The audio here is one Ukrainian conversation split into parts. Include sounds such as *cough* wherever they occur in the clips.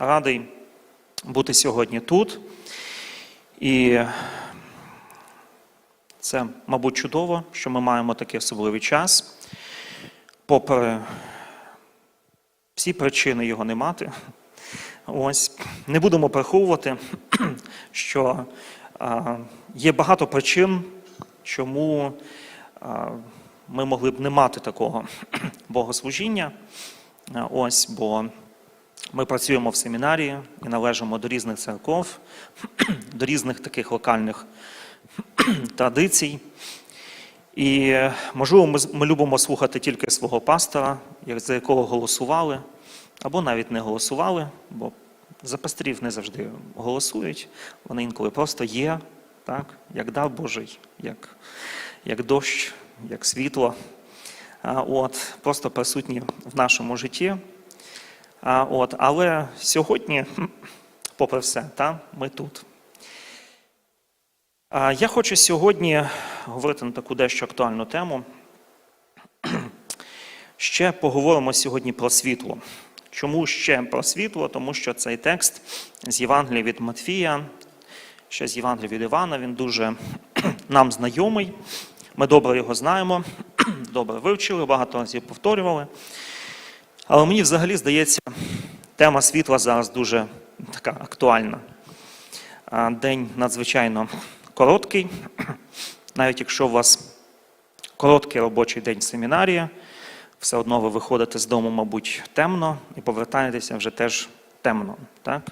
радий бути сьогодні тут. І це, мабуть, чудово, що ми маємо такий особливий час. Попри всі причини його не мати. Ось не будемо приховувати, *clears throat* що є багато причин, чому ми могли б не мати такого *clears throat* богослужіння. Ось, бо ми працюємо в семінарії і належимо до різних церков, *clears throat* до різних таких локальних *clears throat* традицій. І, можливо, ми, ми любимо слухати тільки свого пастора, за якого голосували, або навіть не голосували, бо за пасторів не завжди голосують. Вони інколи просто є, так, як дар Божий, як, як дощ, як світло. От, просто присутні в нашому житті. А, От, але сьогодні, попри все, та, ми тут. А, Я хочу сьогодні говорити на таку дещо актуальну тему. *clears throat* Ще поговоримо сьогодні про світло. Чому ще про світло? Тому що цей текст з Євангелія від Матфія, ще з Євангелія від Івана, він дуже *clears throat* нам знайомий. Ми добре його знаємо, *clears throat* добре вивчили, багато разів повторювали. Але мені взагалі здається, тема світла зараз дуже така актуальна. День надзвичайно короткий. *clears throat* Навіть якщо у вас короткий робочий день в семінарії, все одно ви виходите з дому, мабуть, темно, і повертаєтеся вже теж темно. Так?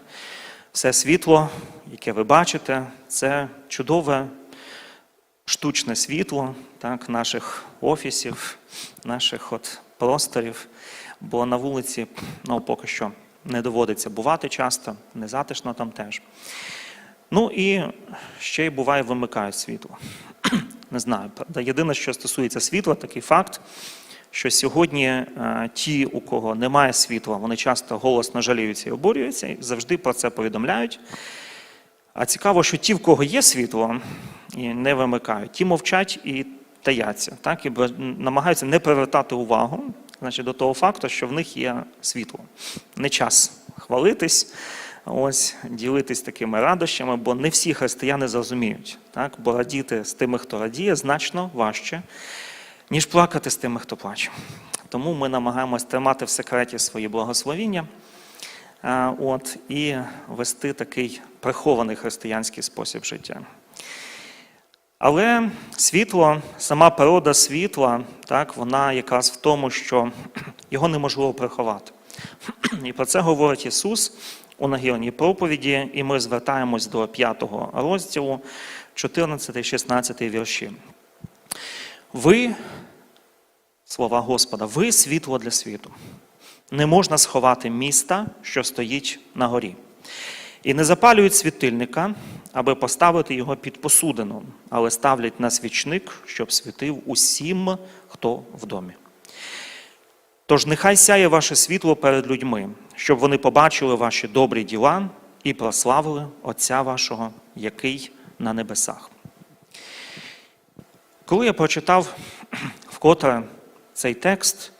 Все світло, яке ви бачите, це чудове штучне світло так, наших офісів, наших от просторів. Бо на вулиці ну, поки що не доводиться бувати часто, не затишно там теж. Ну і ще й буває вимикають світло. *clears throat* Не знаю. Єдине, що стосується світла, такий факт, що сьогодні е, ті, у кого немає світла, вони часто голосно жаліються і обурюються, і завжди про це повідомляють. А цікаво, що ті, в кого є світло і не вимикають, ті мовчать і таяться, так, і намагаються не привертати увагу значить, до того факту, що в них є світло. Не час хвалитись, ось, ділитись такими радощами, бо не всі християни зрозуміють. Так? Бо радіти з тими, хто радіє, значно важче, ніж плакати з тими, хто плаче. Тому ми намагаємось тримати в секреті свої благословіння. От, і вести такий прихований християнський спосіб життя. Але світло, сама природа світла, так, вона якраз в тому, що його неможливо приховати. І про це говорить Ісус у нагірній проповіді, і ми звертаємось до 5 розділу, 14-16 вірші. Ви, слова Господа, ви світло для світу. Не можна сховати міста, що стоїть на горі. І не запалюють світильника, аби поставити його під посудину, але ставлять на свічник, щоб світив усім, хто в домі. Тож нехай сяє ваше світло перед людьми, щоб вони побачили ваші добрі діла і прославили Отця вашого, який на небесах. Коли я прочитав *clears throat* вкотре цей текст,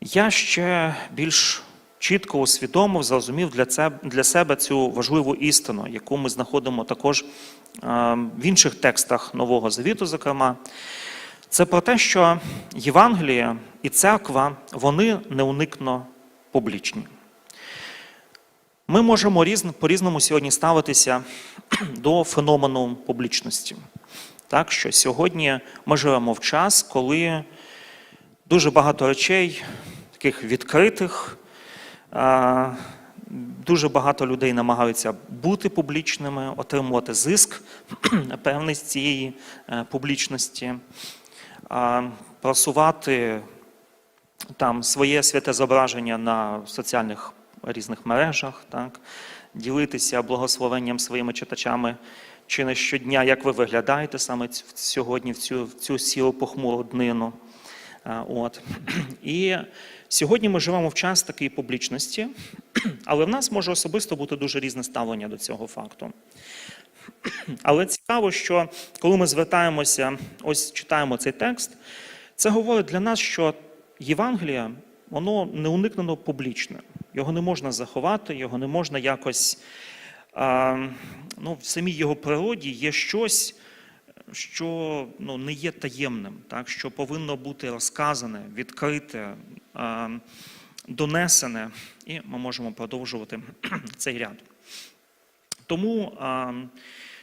я ще більш чітко усвідомив, зрозумів для це- для себе цю важливу істину, яку ми знаходимо також е, в інших текстах Нового Завіту, зокрема. Це про те, що Євангелія і церква вони неуникно публічні. Ми можемо по-різному сьогодні ставитися *clears throat* до феномену публічності. Так, що сьогодні ми живемо в час, коли дуже багато речей, таких відкритих, дуже багато людей намагаються бути публічними, отримувати зиск *clears throat* певний з цієї е, публічності, просувати там своє святе зображення на соціальних різних мережах, так, ділитися благословенням своїми читачами чи не щодня, як ви виглядаєте саме сьогодні в цю, в цю сілу похмуру днину. От. *clears throat* І сьогодні ми живемо в час такої публічності, *clears throat* але в нас може особисто бути дуже різне ставлення до цього факту. *clears throat* Але цікаво, що коли ми звертаємося, ось читаємо цей текст, це говорить для нас, що Євангелія, воно неуникнено публічне. Його не можна заховати, його не можна якось. Ну, в самій його природі є щось, що ну, не є таємним, так, що повинно бути розказане, відкрите, а, донесене, і ми можемо продовжувати *clears throat* цей ряд. Тому а,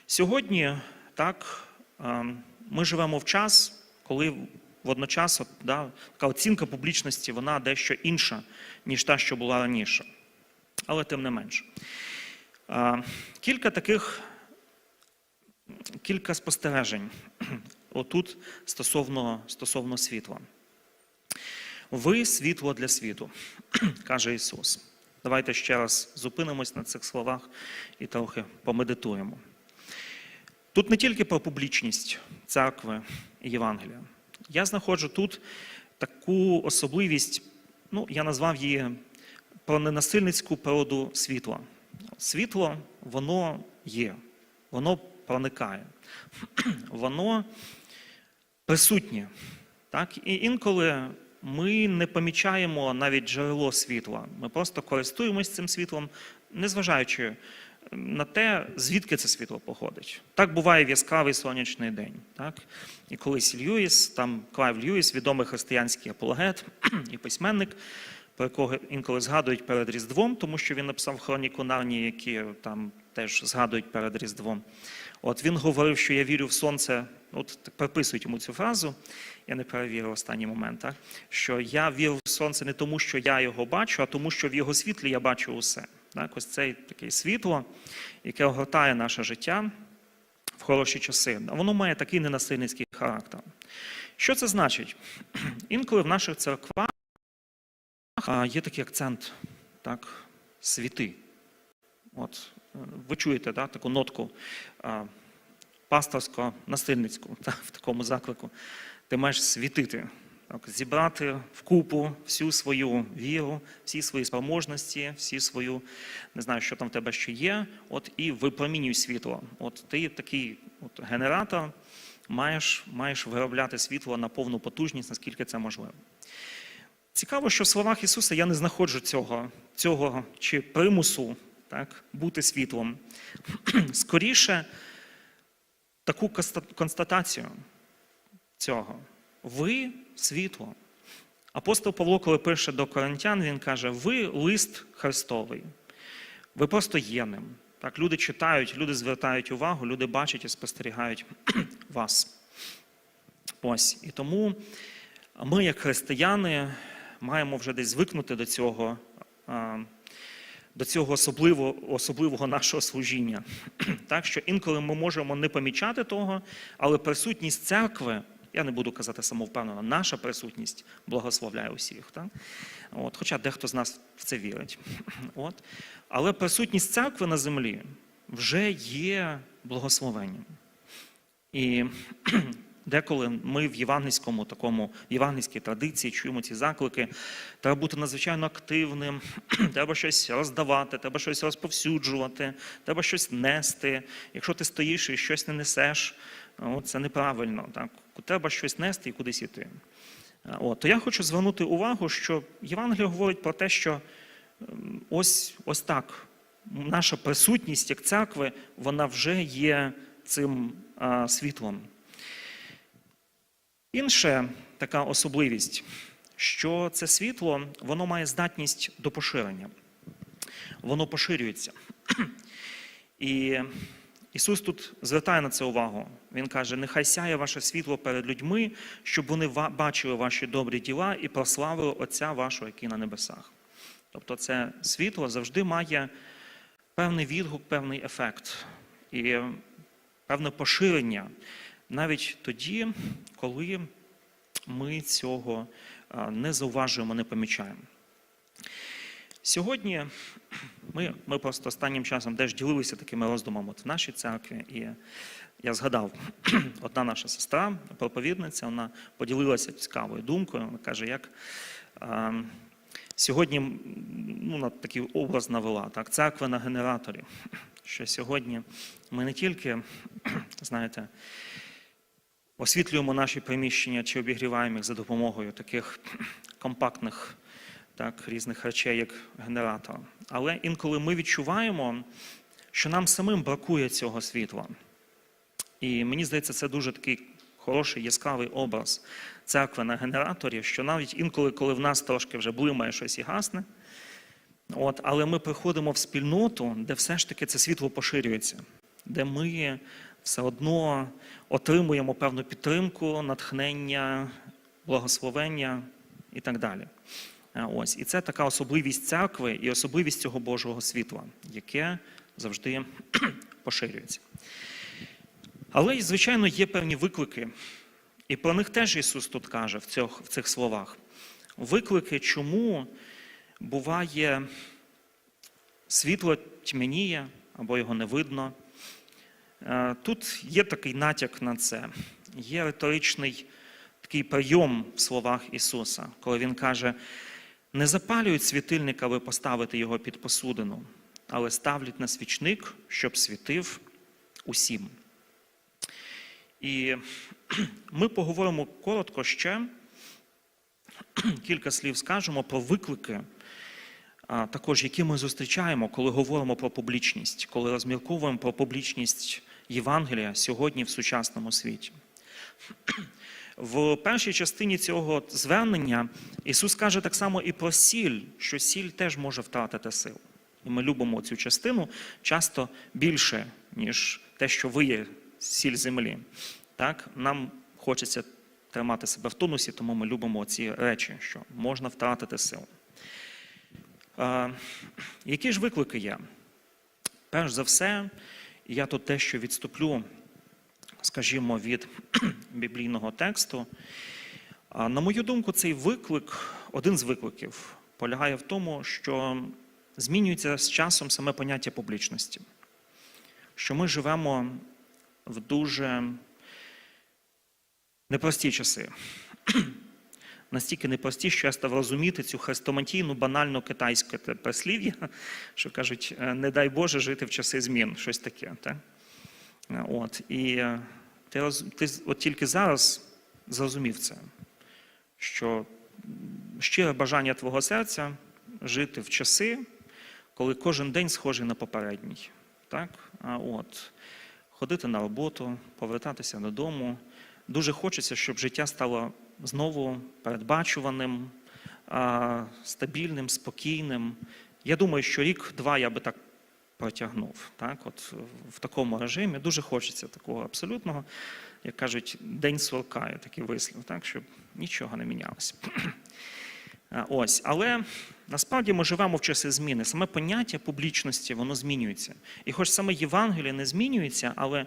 сьогодні так, а, ми живемо в час, коли водночас да, така оцінка публічності вона дещо інша, ніж та, що була раніше. Але тим не менше. Кілька таких, кілька спостережень *clears throat* отут стосовно, стосовно світла. Ви світло для світу, *clears throat* каже Ісус. Давайте ще раз зупинимось на цих словах і трохи помедитуємо. Тут не тільки про публічність церкви і Євангелія. Я знаходжу тут таку особливість, ну, я назвав її про ненасильницьку природу світла. Світло, воно є, воно проникає, *clears throat* воно присутнє. Так? І інколи ми не помічаємо навіть джерело світла. Ми просто користуємось цим світлом, незважаючи на те, звідки це світло походить. Так буває в яскравий сонячний день. Так? І колись Льюіс, там Клайв Льюіс, відомий християнський апологет *clears throat* і письменник, про якого інколи згадують перед Різдвом, тому що він написав хроніку Нарнії, які там теж згадують перед Різдвом. От він говорив, що я вірю в сонце. От приписують йому цю фразу, я не перевірив останній момент, так? що я вірю в сонце не тому, що я його бачу, а тому, що в його світлі я бачу усе. Так? Ось це таке світло, яке огортає наше життя в хороші часи. А воно має такий ненасильницький характер. Що це значить? *clears throat* Інколи в наших церквах є такий акцент, так, світи. От, ви чуєте да, таку нотку а, пасторсько-насильницьку *laughs* та, в такому заклику. Ти маєш світити, так, зібрати вкупу всю свою віру, всі свої спроможності, всі свою, не знаю, що там в тебе ще є, от, і випромінюй світло. От ти такий от, генератор, маєш, маєш виробляти світло на повну потужність, наскільки це можливо. Цікаво, що в словах Ісуса я не знаходжу цього, цього чи примусу так, бути світлом. *clears throat* Скоріше, таку констатацію цього. Ви світло. Апостол Павло, коли пише до коринтян, він каже: ви лист Христовий. Ви просто є ним. Так, люди читають, люди звертають увагу, люди бачать і спостерігають *clears throat* вас. Ось. І тому ми, як християни, маємо вже десь звикнути до цього, до цього особливого, особливого нашого служіння. *clears throat* Так що інколи ми можемо не помічати того, але присутність церкви, я не буду казати самовпевнено, наша присутність благословляє усіх. Так? От, хоча дехто з нас в це вірить. *clears throat* От. Але присутність церкви на землі вже є благословенням. І *clears throat* деколи ми в євангельському такому в євангельській традиції чуємо ці заклики. Треба бути надзвичайно активним, *clears throat* треба щось роздавати, треба щось розповсюджувати, треба щось нести. Якщо ти стоїш і щось не несеш, це неправильно. Так? Треба щось нести і кудись іти. От, то я хочу звернути увагу, що Євангеліє говорить про те, що ем, ось, ось так. Наша присутність як церкви, вона вже є цим а, світлом. Інша така особливість, що це світло, воно має здатність до поширення. Воно поширюється. І Ісус тут звертає на це увагу. Він каже: нехай сяє ваше світло перед людьми, щоб вони бачили ваші добрі діла і прославили Отця вашого, який на небесах. Тобто, це світло завжди має певний відгук, певний ефект і певне поширення навіть тоді, коли ми цього не зауважуємо, не помічаємо. Сьогодні ми, ми просто останнім часом теж ділилися такими роздумами от в нашій церкві, і я згадав, *clears throat* одна наша сестра, проповідниця, вона поділилася цікавою думкою. Вона каже, як а, сьогодні ну, такий образ навела, так, церква на генераторі. *clears throat* Що сьогодні ми не тільки, *clears throat* знаєте, освітлюємо наші приміщення чи обігріваємо їх за допомогою таких компактних так, різних речей, як генератор. Але інколи ми відчуваємо, що нам самим бракує цього світла. І мені здається, це дуже такий хороший яскравий образ церкви на генераторі, що навіть інколи, коли в нас трошки вже блимає щось і гасне, от, але ми приходимо в спільноту, де все ж таки це світло поширюється, де ми все одно отримуємо певну підтримку, натхнення, благословення і так далі. Ось. І це така особливість церкви і особливість цього Божого світла, яке завжди *clears throat* поширюється. Але, звичайно, є певні виклики, і про них теж Ісус тут каже в цих, в цих словах. Виклики, чому буває світло тьмяніє або його не видно. Е, Тут є такий натяк на це, є риторичний такий прийом в словах Ісуса, коли Він каже: не запалюють світильника, аби поставити його під посудину, але ставлять на свічник, щоб світив усім. І *clears throat* ми поговоримо коротко ще, *clears throat* кілька слів скажемо про виклики, також які ми зустрічаємо, коли говоримо про публічність, коли розмірковуємо про публічність Євангелія сьогодні в сучасному світі. В першій частині цього звернення Ісус каже так само і про сіль, що сіль теж може втратити силу. І ми любимо цю частину часто більше, ніж те, що ви є сіль землі. Так? Нам хочеться тримати себе в тонусі, тому ми любимо ці речі, що можна втратити силу. Е, які ж виклики є? Перш за все, я тут дещо відступлю, скажімо, від *clears throat* біблійного тексту. На мою думку, цей виклик, один з викликів, полягає в тому, що змінюється з часом саме поняття публічності, що ми живемо в дуже непрості часи. *clears throat* Настільки непрості, що я став розуміти цю хрестоматійну, банальну китайське прислів'я, що кажуть, «Е, не дай Боже жити в часи змін, щось таке. Так? Е, От. І е, ти, ти от тільки зараз зрозумів це, що щире бажання твого серця жити в часи, коли кожен день схожий на попередній. Так? А от, ходити на роботу, повертатися додому. Дуже хочеться, щоб життя стало знову передбачуваним, стабільним, спокійним. Я думаю, що рік-два я би так протягнув. Так? От в такому режимі дуже хочеться такого абсолютного, як кажуть, день сорка, є такий вислів, так? щоб нічого не мінялося. Ось, але насправді ми живемо в часи зміни. Саме поняття публічності воно змінюється. І хоч саме Євангеліє не змінюється, але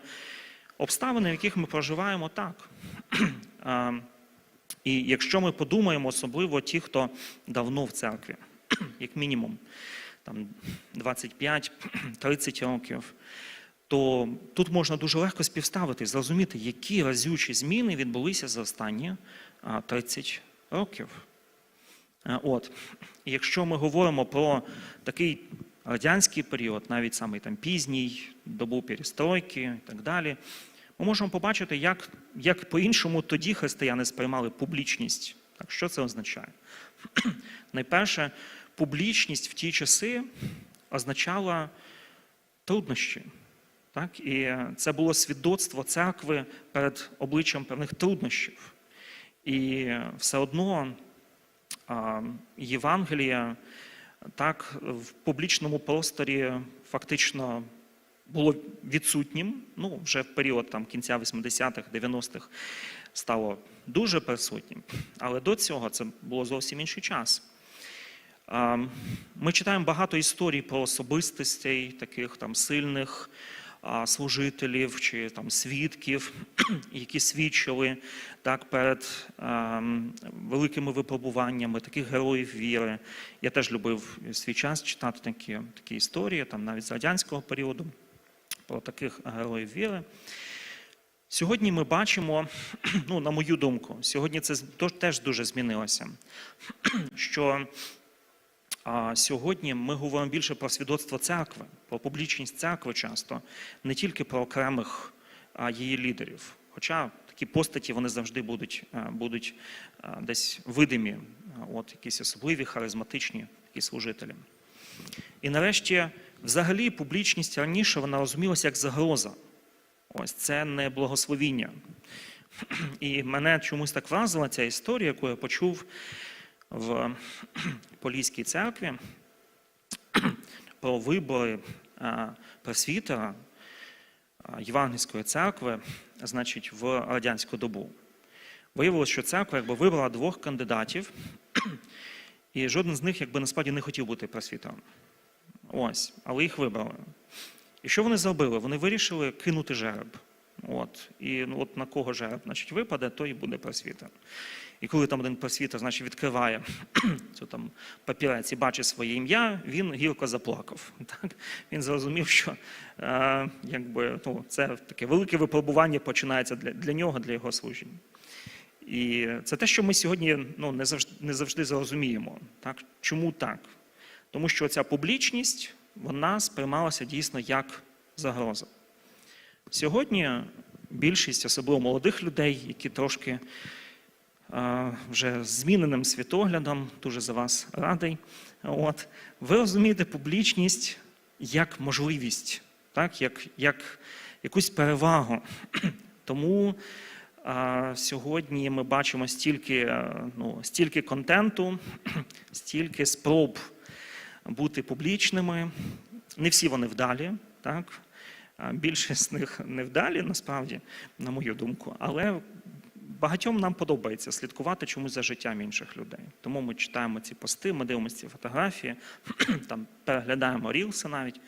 обставини, в яких ми проживаємо, так. *clears throat* І якщо ми подумаємо, особливо ті, хто давно в церкві, *clears throat* як мінімум там 25-30 *clears throat* років, то тут можна дуже легко співставити, зрозуміти, які разючі зміни відбулися за останні 30 років. Е, От. Якщо ми говоримо про такий радянський період, навіть самий там пізній, добу перестройки і так далі, ми можемо побачити, як, як по-іншому тоді християни сприймали публічність. Так, що це означає? *clears throat* Найперше, публічність в ті часи означала труднощі. Так? І це було свідоцтво церкви перед обличчям певних труднощів. І все одно а, Євангелія так в публічному просторі фактично було відсутнім. Ну, вже в період там, кінця 80-х, 90-х стало дуже присутнім. Але до цього це було зовсім інший час. Ми читаємо багато історій про особистостей, таких там сильних служителів чи там свідків, *clears throat* які свідчили так перед великими випробуваннями, таких героїв віри. Я теж любив свій час читати такі, такі історії, там навіть з радянського періоду, про таких героїв віри. Сьогодні ми бачимо, *clears throat* ну, на мою думку, сьогодні це теж дуже змінилося, *clears throat* що а сьогодні ми говоримо більше про свідоцтво церкви, про публічність церкви часто, не тільки про окремих а, її лідерів. Хоча такі постаті вони завжди будуть, а, будуть а, десь видимі от якісь особливі, харизматичні якісь служителі. І нарешті, взагалі, публічність раніше вона розумілася як загроза. Ось це не благословіння. І мене чомусь так вразила ця історія, яку я почув в Поліській церкві про вибори пресвітера Євангельської церкви, значить, в радянську добу. Виявилося, що церква якби вибрала двох кандидатів, і жоден з них якби насправді не хотів бути пресвітером. Ось, але їх вибрали. І що вони зробили? Вони вирішили кинути жереб. От. І ну, от на кого жереб значить, випаде, той і буде просвітер. І коли там один просвітер значить, відкриває *clears throat* цю там папірець і бачить своє ім'я, він гірко заплакав. *laughs* Так? Він зрозумів, що е, якби, ну, це таке велике випробування починається для, для нього, для його служіння. І це те, що ми сьогодні ну, не, завжди, не завжди зрозуміємо. Так? Чому так? Тому що ця публічність вона сприймалася дійсно як загроза. Сьогодні більшість, особливо молодих людей, які трошки а, вже зміненим світоглядом, дуже за вас радий. От, ви розумієте публічність як можливість, так, як, як якусь перевагу. *clears throat* Тому а, сьогодні ми бачимо стільки, а, ну, стільки контенту, *clears throat* стільки спроб бути публічними. Не всі вони вдалі, так? Більшість з них невдалі, насправді, на мою думку, але багатьом нам подобається слідкувати чомусь за життям інших людей. Тому ми читаємо ці пости, ми дивимося ці фотографії, *clears throat* там переглядаємо рілси навіть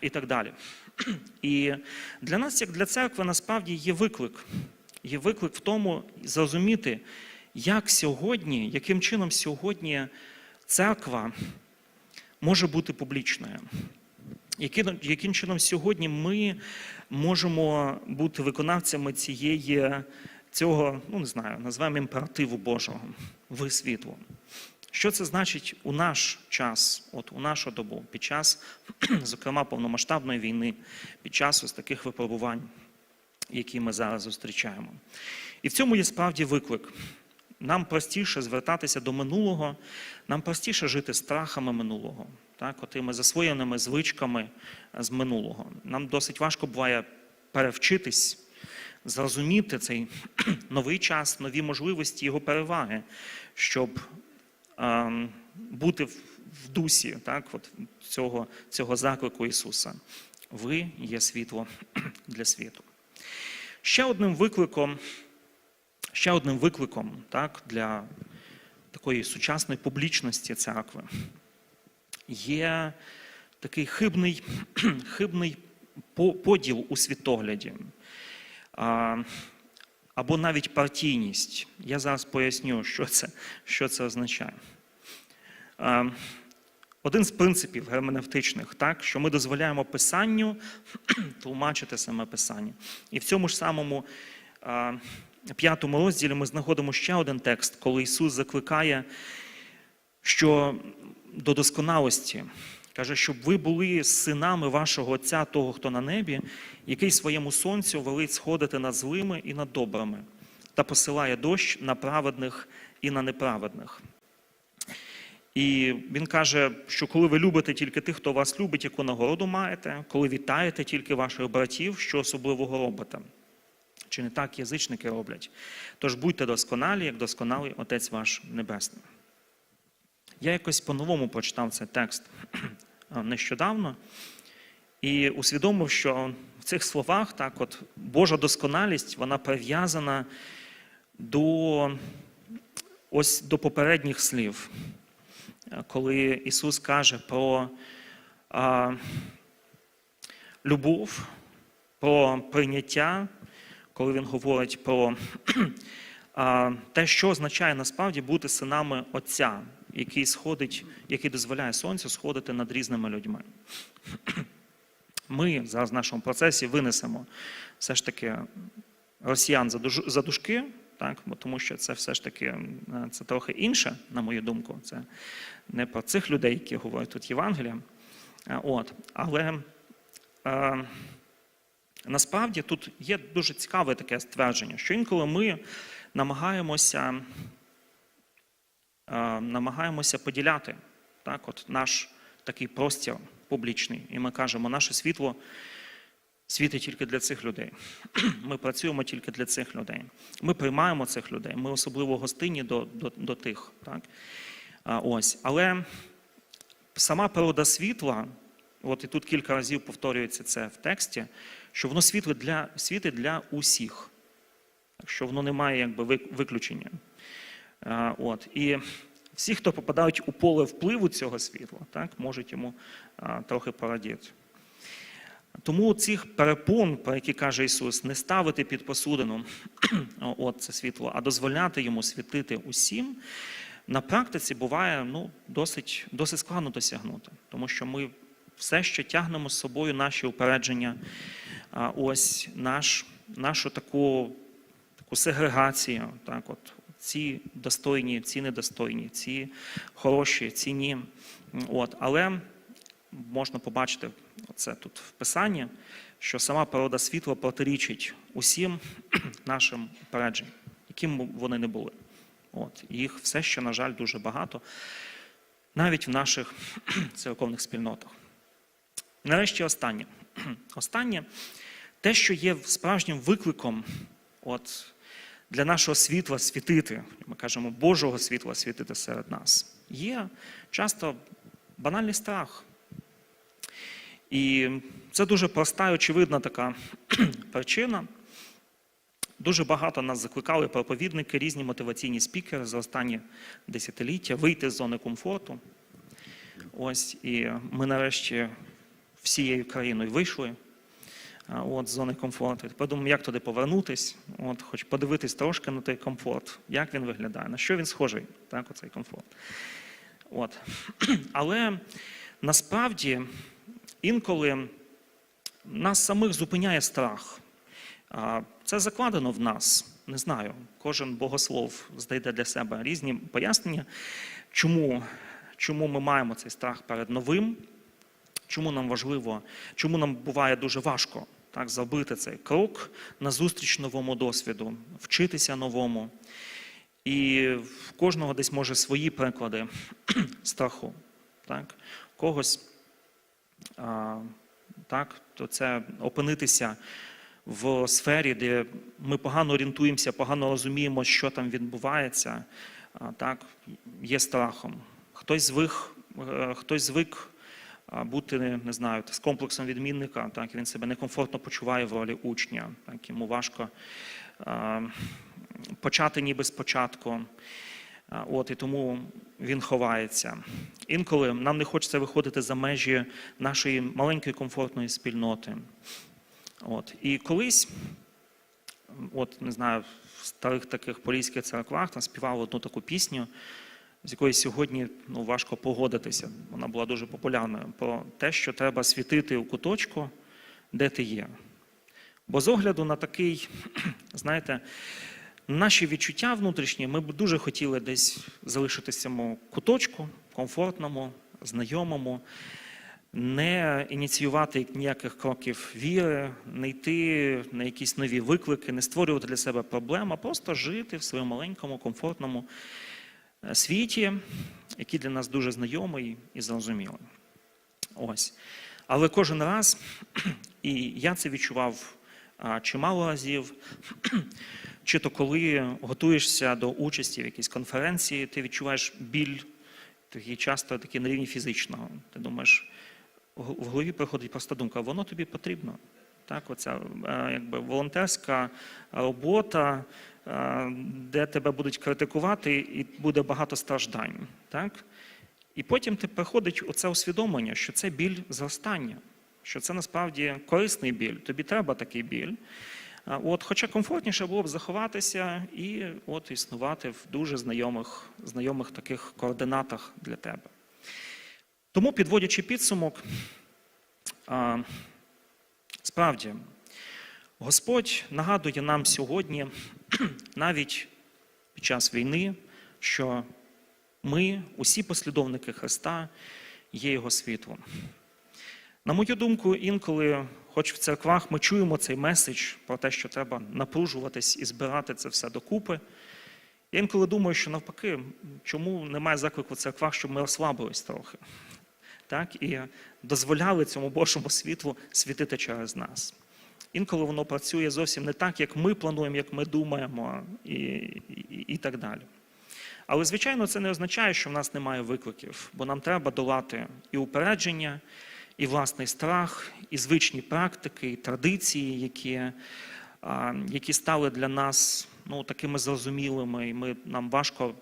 і так далі. І для нас, як для церкви, насправді є виклик. Є виклик в тому зрозуміти, як сьогодні, яким чином сьогодні церква може бути публічною. Яким, чином сьогодні ми можемо бути виконавцями цієї, цього, ну не знаю, називаємо імперативу Божого ви світло? Що це значить у наш час, от у нашу добу, під час, *clears throat* зокрема, повномасштабної війни, під час ось таких випробувань, які ми зараз зустрічаємо? І в цьому є справді виклик. Нам простіше звертатися до минулого, нам простіше жити страхами минулого, так, отими засвоєними звичками з минулого. Нам досить важко буває перевчитись, зрозуміти цей *clears throat* новий час, нові можливості, його переваги, щоб ем, бути в дусі так, от цього, цього заклику Ісуса. Ви є світло *clears throat* для світу. Ще одним викликом. Ще одним викликом так, для такої сучасної публічності церкви є такий хибний, *clears throat* хибний поділ у світогляді або навіть партійність. Я зараз поясню, що це, що це означає. Один з принципів герменевтичних, так, що ми дозволяємо писанню *clears throat* тлумачити саме писання. І в цьому ж самому п'ятому розділі ми знаходимо ще один текст, коли Ісус закликає, що до досконалості каже, щоб ви були синами вашого Отця, того, хто на небі, який своєму сонцю велить сходити над злими і над добрими, та посилає дощ на праведних і на неправедних. І він каже, що коли ви любите тільки тих, хто вас любить, яку нагороду маєте, коли вітаєте тільки ваших братів, що особливого робите. Чи не так язичники роблять? Тож будьте досконалі, як досконалий Отець ваш Небесний. Я якось по-новому прочитав цей текст *clears throat* нещодавно і усвідомив, що в цих словах так от Божа досконалість вона прив'язана до ось до попередніх слів, коли Ісус каже про а, любов, про прийняття коли він говорить про *clears throat* те, що означає насправді бути синами Отця, який сходить, який дозволяє сонцю сходити над різними людьми. *clears throat* Ми зараз в нашому процесі винесемо все ж таки росіян за дужки, так, тому що це все ж таки це трохи інше, на мою думку. Це не про цих людей, які говорять тут Євангелія. От, Але е, Насправді тут є дуже цікаве таке ствердження, що інколи ми намагаємося е, намагаємося поділяти так, от наш такий простір публічний. І ми кажемо, наше світло світить тільки для цих людей. *clears throat* Ми працюємо тільки для цих людей. Ми приймаємо цих людей, ми особливо гостинні до, до, до тих. Так? А, ось. Але сама природа світла, от і тут кілька разів повторюється це в тексті, що воно світлить для, світить для усіх, що воно не має якби, виключення. От. І всі, хто попадають у поле впливу цього світла, так, можуть йому трохи порадіти. Тому цих перепон, про які каже Ісус, не ставити під посудину *clears throat* от це світло, а дозволяти йому світити усім, на практиці буває ну, досить, досить складно досягнути, тому що ми все ще тягнемо з собою наші упередження, ось наш, нашу таку, таку сегрегацію. Так, от, ці достойні, ці недостойні, ці хороші, ці ні. От, але можна побачити це тут в Писанні, що сама природа світла протирічить усім *clears throat* нашим упередженням, яким вони не були. От, їх все ще, на жаль, дуже багато, навіть в наших *clears throat* церковних спільнотах. Нарешті останнє. *clears throat* Останнє те, що є справжнім викликом от, для нашого світла світити, ми кажемо, Божого світла світити серед нас, є часто банальний страх. І це дуже проста і очевидна така *clears throat* причина. Дуже багато нас закликали проповідники, різні мотиваційні спікери за останні десятиліття вийти з зони комфорту. Ось і ми нарешті всією країною вийшли от, з зони комфорту. Думаємо, як туди повернутись, от, хоч подивитись трошки на той комфорт, як він виглядає, на що він схожий, так, оцей комфорт. От. *clears throat* Але насправді інколи нас самих зупиняє страх. Це закладено в нас. Не знаю, кожен богослов знайде для себе різні пояснення, чому, чому ми маємо цей страх перед новим, чому нам важливо, чому нам буває дуже важко так, забити цей крок назустріч новому досвіду, вчитися новому. І в кожного десь може свої приклади *clears throat* страху. Так? Когось а, так, то це опинитися в сфері, де ми погано орієнтуємося, погано розуміємо, що там відбувається, а, так, є страхом. Хтось звик, е, хтось звик бути, не знаю, з комплексом відмінника, так, він себе некомфортно почуває в ролі учня, так, йому важко почати ніби спочатку. От, і тому він ховається. Інколи нам не хочеться виходити за межі нашої маленької комфортної спільноти. От. І колись, от не знаю, в старих таких поліських церквах там співали одну таку пісню, з якої сьогодні ну, важко погодитися. Вона була дуже популярною про те, що треба світити у куточку, де ти є. Бо з огляду на такий, *clears throat* знаєте, наші відчуття внутрішні, ми б дуже хотіли десь залишитися в куточку, комфортному, знайомому, не ініціювати ніяких кроків віри, не йти на якісь нові виклики, не створювати для себе проблем, а просто жити в своєму маленькому, комфортному світі, який для нас дуже знайомий і зрозумілий. Ось. Але кожен раз, *clears throat* і я це відчував чимало разів, *clears throat* чи то коли готуєшся до участі в якійсь конференції, ти відчуваєш біль, такий часто такий на рівні фізичного. Ти думаєш, в голові приходить проста думка, воно тобі потрібно. Так, оця е, якби волонтерська робота, е, де тебе будуть критикувати, і буде багато страждань. Так? І потім ти приходить оце усвідомлення, що це біль зростання, що це насправді корисний біль. Тобі треба такий біль. От, хоча комфортніше було б заховатися і от існувати в дуже знайомих, знайомих таких координатах для тебе. Тому, підводячи підсумок, справді, Господь нагадує нам сьогодні, *clears throat* навіть під час війни, що ми, усі послідовники Христа, є Його світлом. На мою думку, інколи, хоч в церквах, ми чуємо цей меседж про те, що треба напружуватись і збирати це все докупи. Я інколи думаю, що навпаки, чому немає заклику в церквах, щоб ми розслабились трохи, так, і дозволяли цьому Божому світлу світити через нас. Інколи воно працює зовсім не так, як ми плануємо, як ми думаємо, і, і, і так далі. Але, звичайно, це не означає, що в нас немає викликів, бо нам треба долати і упередження, і власний страх, і звичні практики, і традиції, які, які стали для нас ну, такими зрозумілими, і ми, нам важко,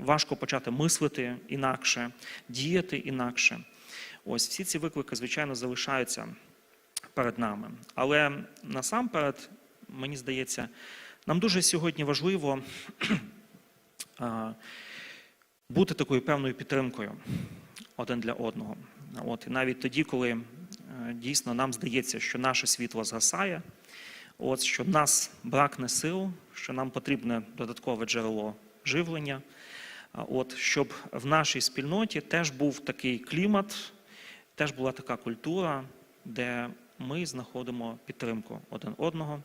важко почати мислити інакше, діяти інакше. Ось всі ці виклики, звичайно, залишаються перед нами. Але насамперед, мені здається, нам дуже сьогодні важливо *clears throat* бути такою певною підтримкою один для одного. От, і навіть тоді, коли е, дійсно нам здається, що наше світло згасає, от, що в нас бракне сил, що нам потрібне додаткове джерело живлення, от, щоб в нашій спільноті теж був такий клімат, теж була така культура, де ми знаходимо підтримку один одного,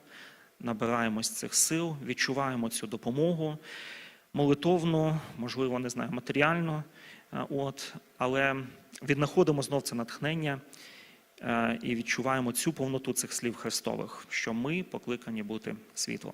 набираємось цих сил, відчуваємо цю допомогу молитовну, можливо, не знаю, матеріальну, е, от, але віднаходимо знов це натхнення е, і відчуваємо цю повноту цих слів Христових, що ми покликані бути світлом.